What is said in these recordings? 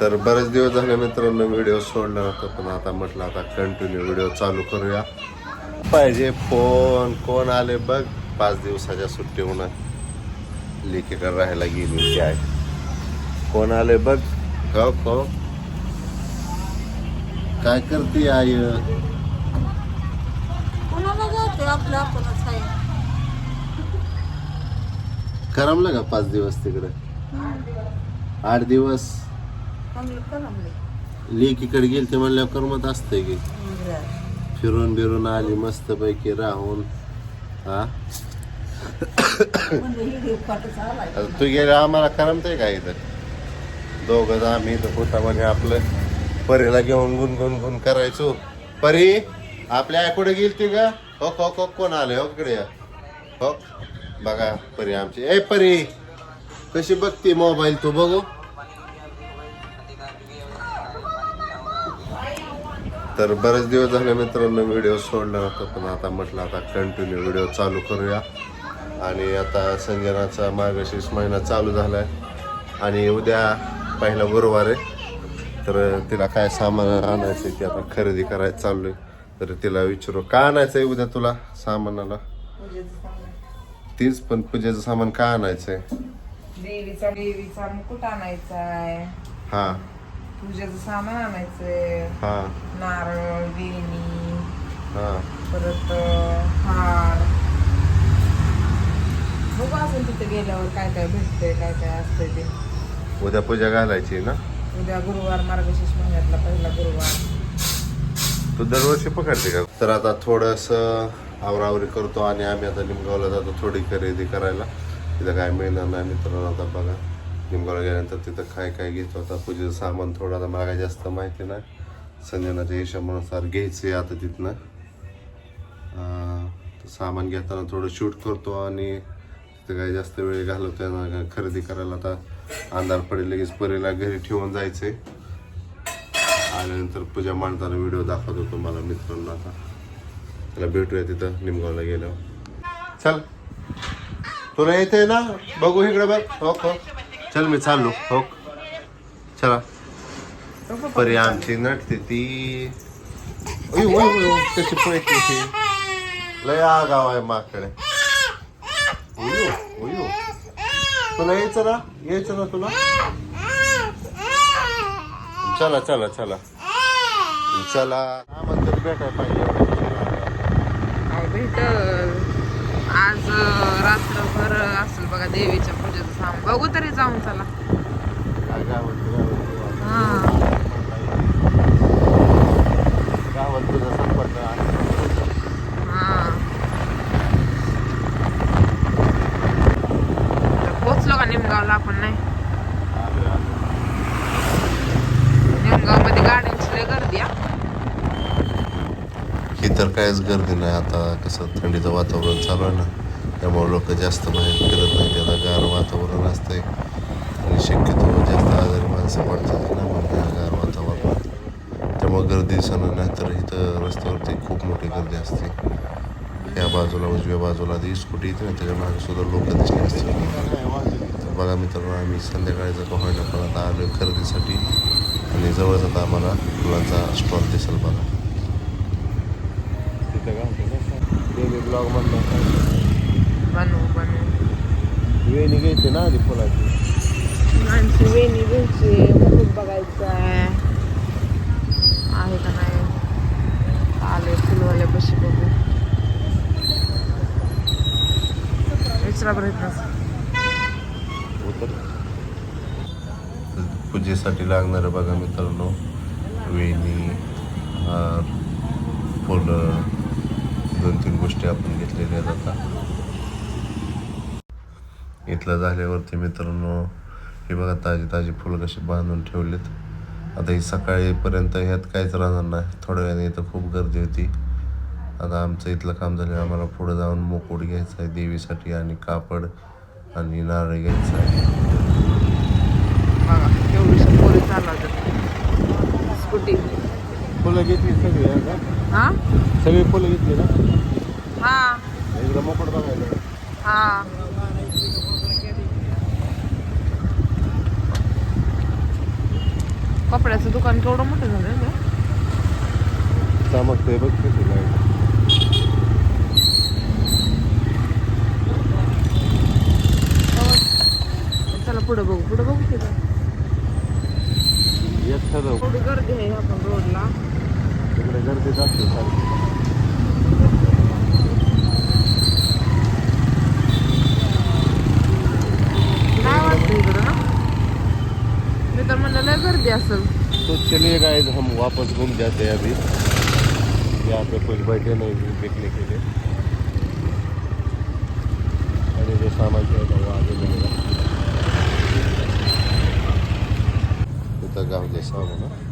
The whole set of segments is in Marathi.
तर बरेच दिवस झाले मित्रांनो व्हिडिओ सोडला नव्हता पण आता म्हटलं आता कंटिन्यू व्हिडिओ चालू करूया. पाहिजे फोन कोण आले बघ पाच दिवसाच्या सुट्टीहून लेकीकडे राहायला गेली काय? कोण आले बघ? हो हो. काय करते आई? आहे. करमलं का पाच दिवस तिकडे? आठ दिवस? चांगलं करमले लेकीकडे गेलते म्हणल्यावर करमत असते की. फिरून बिरून आली मस्त पैकी राहून. हा? म्हणजे आता तू गेले आम्हाला करमतंय का इथं? दोघं आम्ही इथं होता म्हणजे आपलं परीला घेऊन गुण गुण गुण करायचो. परी आपल्या कुठे गेलती का हो हो हो कोण आले हो इकडे या. हो बघा परी आमची. ए परी कशी बघती मोबाईल तू बघू? तर बरेच दिवस झाले मित्रांनो व्हिडिओ सोडला नव्हता पण आता म्हटलं आता कंटिन्यू व्हिडिओ चालू करूया. आणि आता संजनाचा मार्गशीर्ष महिना चालू झालाय. आणि उद्या पहिला गुरुवार आहे. तर तिला काय सामान आणायचं ते आता खरेदी करायला चाललोय. तर तिला विचारू का आणायचंय उद्या तुला सामानाला? तीच पण पूजेचं सामान का आणायचंय? देवीचा देवीचा मुकुट आणायचा आहे हा. पूजेचं सामान आणायचंय हा नारळ वेणी हा परत हार बघू असेल तिथे गेल्यावर काय काय भेटतंय काय काय असतंय ते उद्या पूजा घालायची ना उद्या गुरुवार मार्गशीर्ष महिन्यातला पहिला गुरुवार तू दरवर्षी पकडते का तर आता थोडस आवरावरी करतो आणि आम्ही आता निमगावला जातो थोडी खरेदी करायला तिथं काय मिळणार नाही मित्रांनो आता बघा निमगावला गेल्यानंतर तिथं काय काय घेतो आता पूजेचं सामान थोडं आता मला काय जास्त माहिती नाही. संजनाच्या हिशोबानुसार घ्यायचं आता तिथनं. सामान घेताना थोडं शूट करतो आणि तिथं काही जास्त वेळ घालवतो ना खरेदी करायला आता अंधार पडेल लगेच परीला घरी ठेवून जायचंय. आल्यानंतर पूजा मांडताना व्हिडिओ दाखवतो तुम्हाला मित्रांनो आता. त्याला भेटूया तिथं निमगावला गेल्यावर. चल. तुला येते ना? बघू इकडे बघ. हो हो. चल मी चाललो हो. चला. परी आमची नटते ती. ओय, ओय, ओय, ओय, कशी पळते ती लय आगाव आहे माकडे. उयो उयो तुला यायचं ना? यायचं ना तुला? चला चला चला. चला. आम्हाला तरी भेटायला पाहिजे. काय भेटल. आज रात्र रात्रभर असेल बघा देवीच्या पूजेचं सामान. बघू तरी जाऊन चला. पोचलो का निमगावला आपण नाही. निमगावमध्ये गाड्यांची गर्दी हा तर काहीच गर्दी नाही. आता कसं थंडीचं वातावरण चालू आहे ना. त्यामुळे लोक जास्त बाहेर फिरत नाही. त्याला गार वातावरण असते आणि शक्यतो जास्त आजारी माणसं पडतात ना मग या गार वातावरणात. त्यामुळे गर्दी दिसणार नाहीतर इथं रस्त्यावरती खूप मोठी गर्दी असते. या बाजूला उजव्या बाजूला ती स्कूटी येते ना त्याच्यामागे सुद्धा लोक दिसले असते बघा मित्रांनो आम्ही संध्याकाळीचं का होईना पण आता आलो खरेदीसाठी. आणि जवळच आता आम्हाला फुलांचा स्टॉल दिसेल बघा. ब्लॉग मधलं वेणी घ्यायची ना आधी फुलाची माणसी वेणी घ्यायची मुकुट बघायचं आहे आहे का नाही आले फुलवाल्या बशी बघू विचारा. उतर पूजेसाठी लागणारं बघा मित्रांनो. वेणी हार फुलं दोन तीन गोष्टी आपण घेतलेल्या आता. इथलं झाल्यावरती मित्रांनो हे बघा ताजी ताजी फुलं कशी बांधून ठेवलीत. आता ही सकाळीपर्यंत ह्यात काहीच राहणार नाही. थोड्या वेळाने इथं खूप गर्दी होती. आता आमचं इथलं काम झालं आम्हाला पुढं जाऊन मुकुट घ्यायचा आहे देवीसाठी आणि कापड आणि नारळ घ्यायचं आहे. स्कूटी. फुलं घेतली सगळी सगळी फुलं घेतली ना? हा इकडं मोकट बघायला हा कपड्याचं दुकान केवढं मोठं झालं ना चमकतंय बघ किती लाइट चला पुढं बघू पुढं बघू तिथं थोडी गर्दी आहे आपण रोडला. तिकडे असते सारखी. काय वाटतं इकडं? ना मी तर म्हणलं गर्दी असेल. तो चलिए गाइस हम वापस घूम जाते हैं अभी। यहाँ पे कुछ बैठे नहीं देखने के लिए। अरे जो सामान चाहिए था वो आगे मिलेगा। जैसा होगा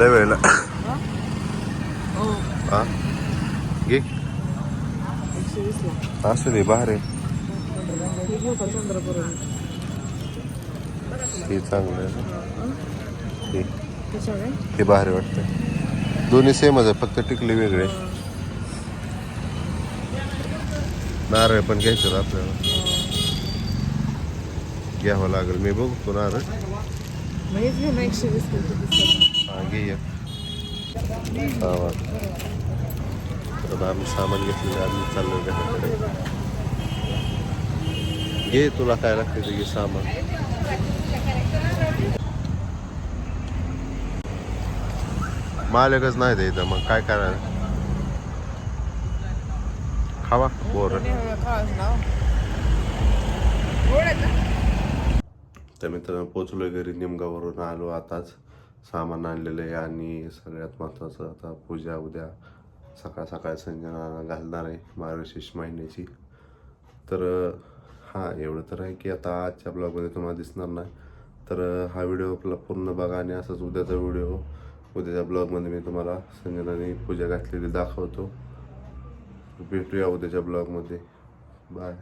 लय वेळेला हो. हा? घे. असू दे बाहेर आहे हे हे चांगलं आहे ना. हे. हे बाहेर वाटतं दोन्ही सेमच आहे फक्त टिकले वेगळे. नारळ पण घ्यायचं आपल्याला. घ्यावं लागेल. मी बघतो नारळ. एकशे वीस किलो घे आम्ही सामान घेतलेलं आम्ही चाललो घे तुला काय लागते ते घे सामान. मालकच नाही द्यायचं मग काय करायला खावा बोर तर मित्रांनो पोचलो घरी निमगावरून आलो आताच. सामान आणलेलं आहे आणि सगळ्यात महत्त्वाचं आता पूजा उद्या सकाळ सकाळ संजना घालणार आहे मार्गशीर्ष महिन्याची. तर हां एवढं तर आहे की आता आजच्या ब्लॉगमध्ये तुम्हाला दिसणार नाही. तर हा व्हिडिओ आपला पूर्ण बघा आणि असंच उद्याचा व्हिडिओ उद्याच्या ब्लॉगमध्ये मी तुम्हाला संजनाने पूजा घातलेली दाखवतो. भेटूया उद्याच्या ब्लॉगमध्ये. बाय.